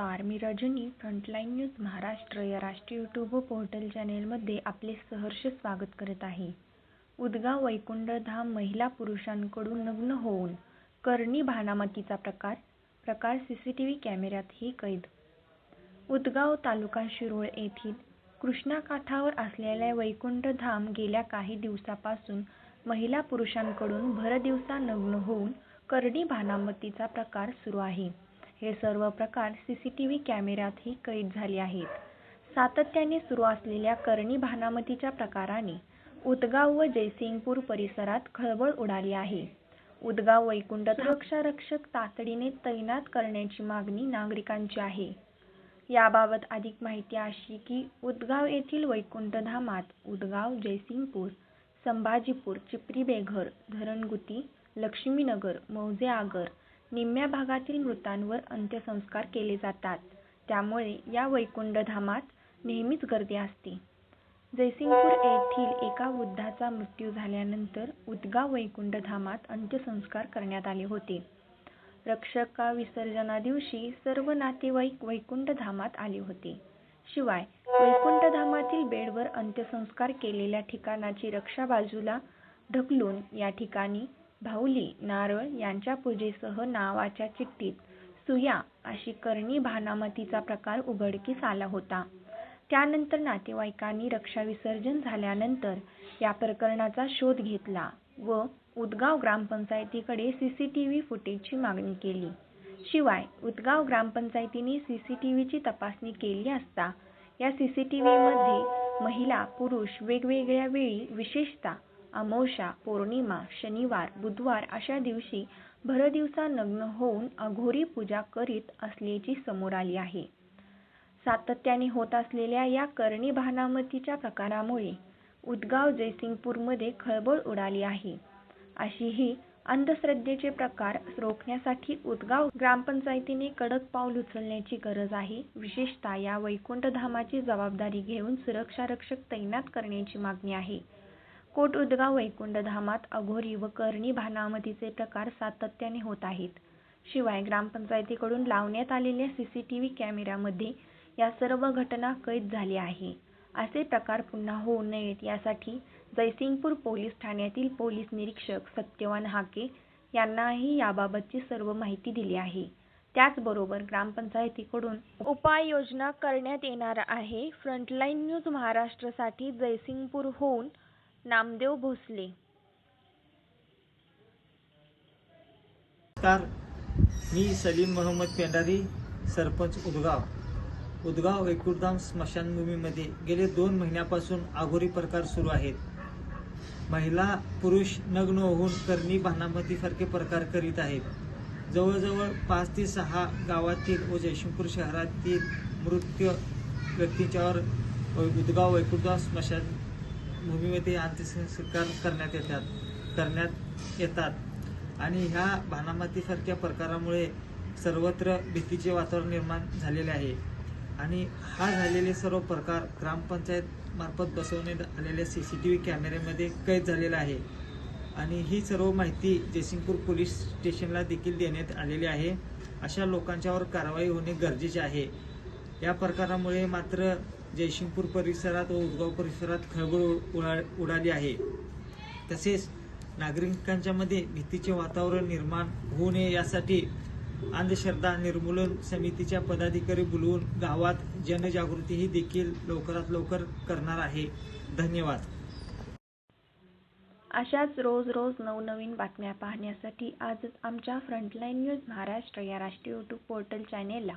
Rajani frontline news Maharashtra या राष्ट्रीय YouTube portal चॅनेलमध्ये आपले सहर्ष स्वागत करत आहे. उदगाव वैकुंठधाम महिला पुरुषांकडून नग्न होऊन करणी भानामतीचा प्रकार प्रकार सीसीटीव्ही कॅमेऱ्यातही कैद उदगाव तालुका शिरोळ येथील कृष्णाकाठावर असलेल्या वैकुंठधाम गेल्या काही दिवसापासून महिला पुरुषांकडून भरदिवसा नग्न होऊन करणी भानामतीचा प्रकार सुरू आहे. हे सर्व प्रकार सीसीटीव्ही कॅमेऱ्यातही कैद झाले आहेत. सातत्याने सुरू असलेल्या करणी भानामतीच्या प्रकाराने उदगाव व जयसिंगपूर परिसरात खळबळ उडाली आहे. उदगाव वैकुंठ सुरक्षारक्षक तातडीने तैनात करण्याची मागणी नागरिकांची आहे. याबाबत अधिक माहिती अशी की उदगाव येथील वैकुंठधामात उदगाव, जयसिंगपूर, संभाजीपूर, चिपरीबेघर, धरणगुती, लक्ष्मीनगर, मौजे आगर निम्म्या भागातील मृतांवर अंत्यसंस्कार केले जातात. त्यामुळे या वैकुंठधामात नेहमीच गर्दी असते. जयसिंगपूर येथील एका वृद्धाचा मृत्यू झाल्यानंतर उदगाव वैकुंठधामात अंत्यसंस्कार करण्यात आले होते. रक्षकाविसर्जनादिवशी सर्व नातेवाईक वैकुंठधामात आले होते. शिवाय वैकुंठधामातील बेडवर अंत्यसंस्कार केलेल्या ठिकाणाची रक्षा बाजूला ढकलून या ठिकाणी भाऊली नारळ यांच्या पूजेसह नावाच्या चिठ्ठीत सुया अशी करणी भानामतीचा प्रकार उघडकीस आला होता. त्यानंतर नातेवाईकांनी रक्षाविसर्जन झाल्यानंतर या प्रकरणाचा शोध घेतला व उदगाव ग्रामपंचायतीकडे सीसीटीव्ही फुटेजची मागणी केली. शिवाय उदगाव ग्रामपंचायतीने सीसीटीव्हीची तपासणी केली असता या सीसीटीव्हीमध्ये महिला, पुरुष वेगवेगळ्या वेळी विशेषतः अमावास्या, पौर्णिमा, शनिवार, बुधवार अशा दिवशी भरदिवसा नग्न होऊन अघोरी पूजा करीत असल्याची समोर आली आहे. सातत्याने होत असलेल्या या करणी भानामतीच्या प्रकारामुळे उदगाव, जयसिंगपूरमध्ये खळबळ उडाली आहे. अशी ही अंधश्रद्धेचे प्रकार रोखण्यासाठी उदगाव ग्रामपंचायतीने कडक पाऊल उचलण्याची गरज आहे. विशेषतः या वैकुंठधामाची जबाबदारी घेऊन सुरक्षारक्षक तैनात करण्याची मागणी आहे. कोट उदगाव वैकुंठधामात अघोरी व करणी भानामतीचे प्रकार सातत्याने होत आहेत. शिवाय ग्रामपंचायतीकडून लावण्यात आलेल्या सीसीटीव्ही कॅमेऱ्यामध्ये या सर्व घटना कैद झाल्या आहे. असे प्रकार पुन्हा होऊ नयेत यासाठी जयसिंगपूर पोलीस ठाण्यातील पोलीस निरीक्षक सत्यवान हाके यांनाही याबाबतची सर्व माहिती दिली आहे. त्याचबरोबर ग्रामपंचायतीकडून उपाययोजना करण्यात येणार आहे. फ्रंटलाईन न्यूज महाराष्ट्रसाठी जयसिंगपूरहून नामदेव भोसले. नमस्कार. मी सलीम मोहम्मद पेंढारी सरपंच उदगाव. उदगाव एकुरधाम स्मशानभूमीमध्ये गेले दोन महिन्यापासून आघोरी प्रकार सुरू आहेत. महिला पुरुष नग्न होऊन करणी भानामतीसारखे प्रकार करीत आहेत. जवळजवळ पाच ते सहा गावातील व जयसिंगपूर शहरातील मृत व्यक्तीच्यावर उदगाव वैकुंठधाम भूमीमध्ये अंत्यसंस्कार करण्यात येतात करण्यात येतात. आणि ह्या भानामातीसारख्या प्रकारामुळे सर्वत्र भीतीचे वातावरण निर्माण झालेले आहे. आणि हा झालेले सर्व प्रकार ग्रामपंचायत मार्फत बसवण्यात आलेल्या सी सी टी व्ही कॅमेऱ्यामध्ये कैद झालेला आहे. आणि ही सर्व माहिती जयसिंगपूर पोलीस स्टेशनला देखील देण्यात आलेली आहे. अशा लोकांच्यावर कारवाई होणे गरजेचे आहे. या प्रकारामुळे मात्र जयसिंगपूर परिसरात व उदगाव परिसरात खळबळ उडा उडाली आहे. तसेच नागरिकांच्या मध्ये भीतीचे वातावरण निर्माण होऊ नये यासाठी अंधश्रद्धा निर्मूलन समितीच्या पदाधिकारी बोलवून गावात जनजागृतीही देखील लवकरात लवकर करणार आहे. धन्यवाद. अशाच रोज रोज नवनवीन बातम्या पाहण्यासाठी आजच आमच्या फ्रंटलाईन न्यूज महाराष्ट्र या राष्ट्रीय यूट्यूब पोर्टल चॅनेलला